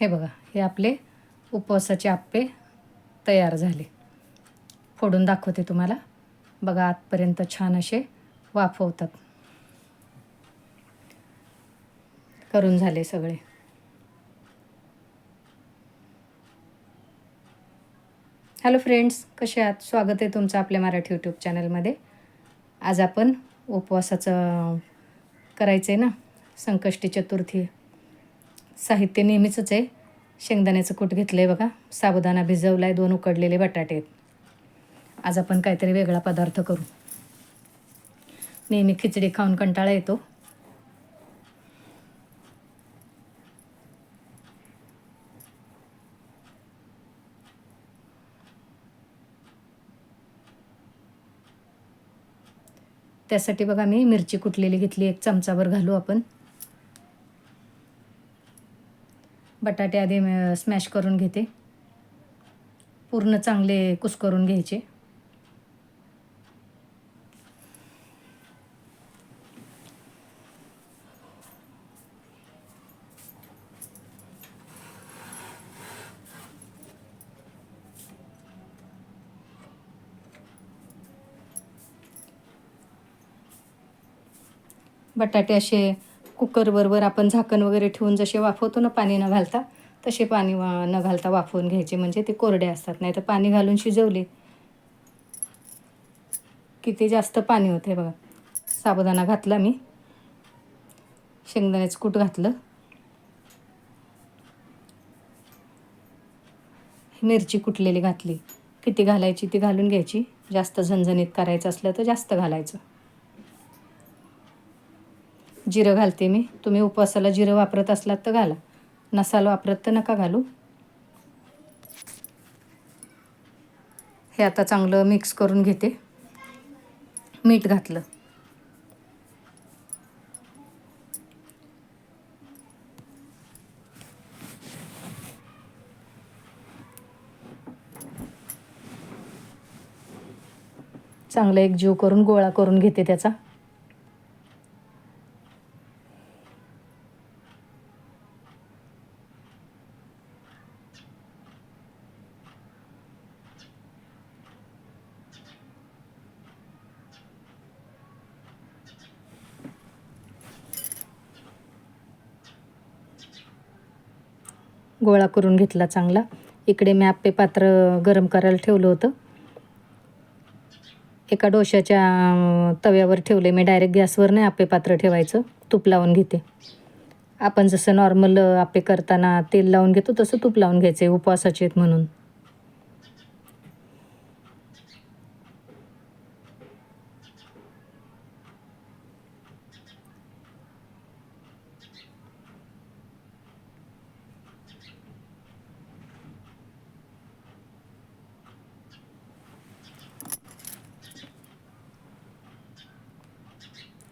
हे बघा हे आपले उपवासाचे आप्पे तयार झाले. फोडून दाखवते तुम्हाला. बघा आतपर्यंत छान असे वाफवतात. करून झाले सगळे. हॅलो फ्रेंड्स कसे आहात? स्वागत आहे तुमचं आपल्या मराठी यूट्यूब चॅनलमध्ये. आज आपण उपवासाचं करायचं आहे ना संकष्टी चतुर्थी साहित्य नेहमीचंच आहे. शेंगदाण्याचं कूट घेतलं आहे बघा. साबुदाणा भिजवला आहे दोन उकडलेले बटाटे आहेत. आज आपण काहीतरी वेगळा पदार्थ करू. नेहमी खिचडी खाऊन कंटाळा येतो. त्यासाठी बघा मी मिरची कुटलेली घेतली एक चमचाभर घालू आपण. बटाटे आधी स्मॅश करून घेते. पूर्ण चांगले कुस्करून घ्यायचे. बटाटे असे कुकरबरोबर आपण झाकण वगैरे ठेवून जसे वाफवतो ना पाणी न घालता तसे पाणी वा- न घालता वाफवून घ्यायचे. म्हणजे ते कोरडे असतात नाही तर पाणी घालून शिजवले किती जास्त पाणी होते बघा. साबुदाणा घातला मी. शेंगदाण्याचं कूट घातलं. मिरची कुटलेली घातली. किती घालायची ती घालून घ्यायची. जास्त झणझणीत करायचं असलं तर जास्त घालायचं. जिरं घालते मी. तुम्ही उपवासाला जिरं वापरत असलात तर घाला. नसाल वापरत तर नका घालू. हे आता चांगलं मिक्स करून घेते. मीठ घातलं. चांगलं एक जीव करून गोळा करून घेते त्याचा. गोळा करून घेतला चांगला. इकडे मी आप्पे पात्र गरम करायला ठेवलं होतं. एका डोशाच्या तव्यावर ठेवले मी डायरेक्ट गॅसवर नाही आप्पे पात्र ठेवायचं. तूप लावून घेते. आपण जसं नॉर्मल आप्पे करताना तेल लावून घेतो तसं तूप लावून घ्यायचे उपवासाचे आहेत म्हणून.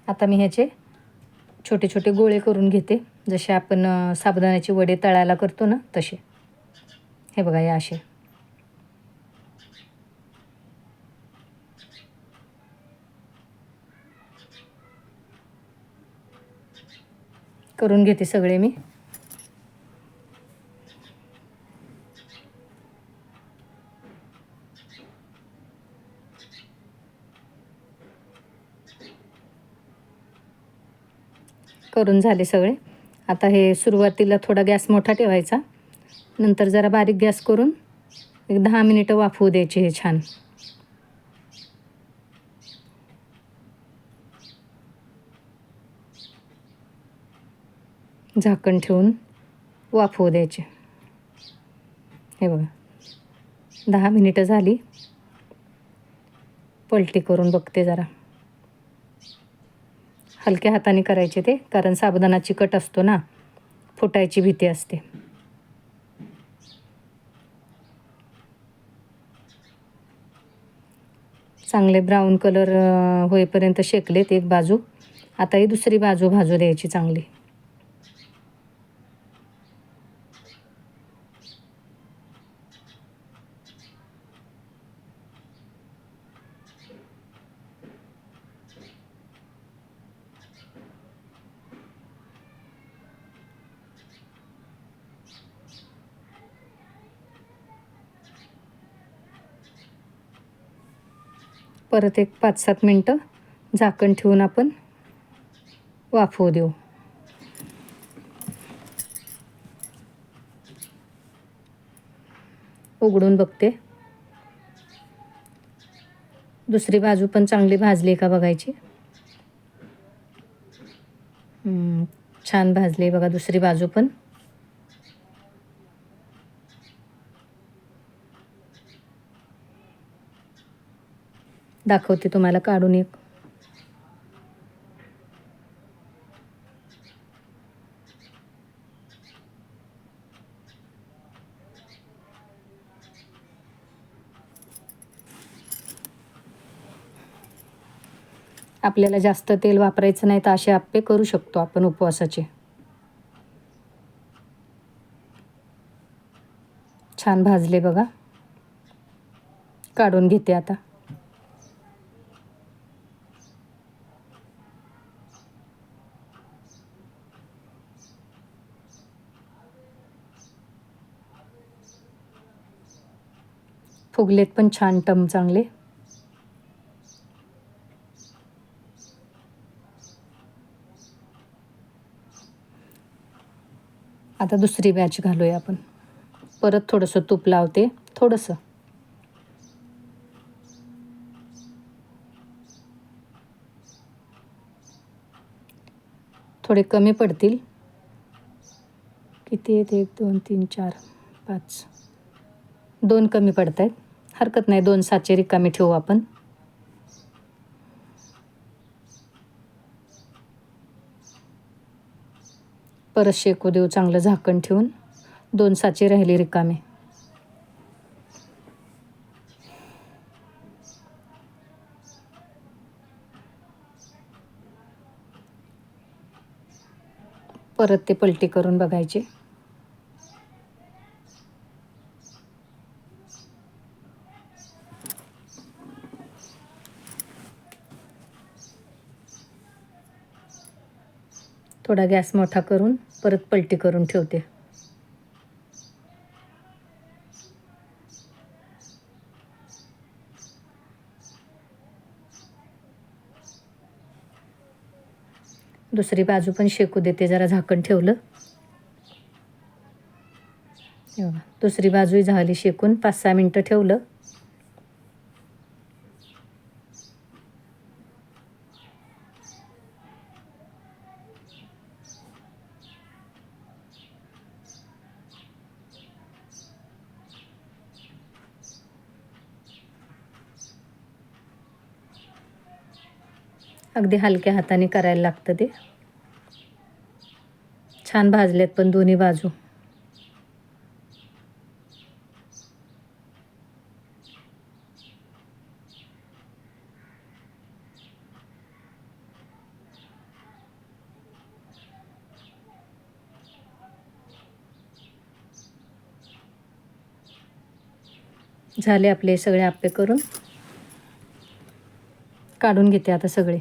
आता मी ह्याचे छोटे छोटे गोळे करून घेते. जसे आपण साबुदाण्याचे वडे तळायला करतो ना तसे. हे बघा या असे करून घेते सगळे मी. करून झाले सगळे. आता हे सुरुवातीला थोडा गॅस मोठा ठेवायचा. नंतर जरा बारीक गॅस करून एक दहा मिनिटं वाफवू द्यायचे हे छान. झाकण ठेवून वाफवू द्यायचे. हे बघा. दहा मिनिटं झाली. पलटी करून बघते जरा. हलक्या हाताने करायचे ते कारण साबुदाणा चिकट असतो ना फुटायची भीती असते. चांगले ब्राऊन कलर होईपर्यंत शेकलेत एक बाजू. आता ही दुसरी बाजू भाजू द्यायची चांगली. परत एक पाच सात मिनटं झाकण ठेवून आपण वाफवू देऊ. उघडून बघते. दुसरी बाजू पण चांगली भाजली का बघायची? छान भाजली बघा दुसरी बाजू पण. दाखवते तुम्हाला काढून एक. आपल्याला जास्त तेल वापरायचं नाही तर असे आप्पे करू शकतो आपण उपवासाचे. छान भाजले बघा. काढून घेते आता. फुगलेत पण छान टम चांगले. आता दुसरी बॅच घालूया आपण. परत थोडंसं तूप लावते थोडंसं. थोडे कमी पडतील. किती आहेत? एक दोन तीन चार पाच. दोन कमी पडत आहेत हरकत नाही. दोन साचे रिकामी ठेवू आपण. परत शेकू देऊ चांगलं झाकण ठेवून. दोन साचे राहिले रिकामे. परत ते पलटी करून बघायचे. थोडा गॅस मोठा करून परत पलटी करून ठेवते. दुसरी बाजू पण शेकू देते जरा झाकण ठेवलं. दुसरी बाजूही झाली शेकून पाच सहा मिनटं ठेवलं. अगदी हलक्या हाताने करायला लागतं ते. छान भाजलेत पण दोन्ही बाजू. झाले आपले सगळे आप्पे करून. काढून घेते आता सगळे.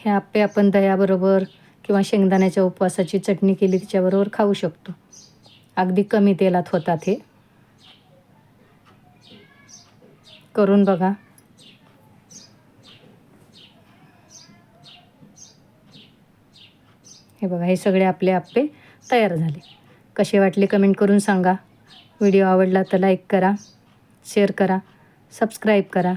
हे आप्पे आपण दह्याबरोबर किंवा शेंगदाण्याच्या उपवासाची चटणी केली तिच्याबरोबर खाऊ शकतो. अगदी कमी तेलात होतात हे. करून बघा. हे बघा हे सगळे आपले आप्पे तयार झाले. कसे वाटले कमेंट करून सांगा. व्हिडिओ आवडला तर लाईक करा शेअर करा सबस्क्राईब करा.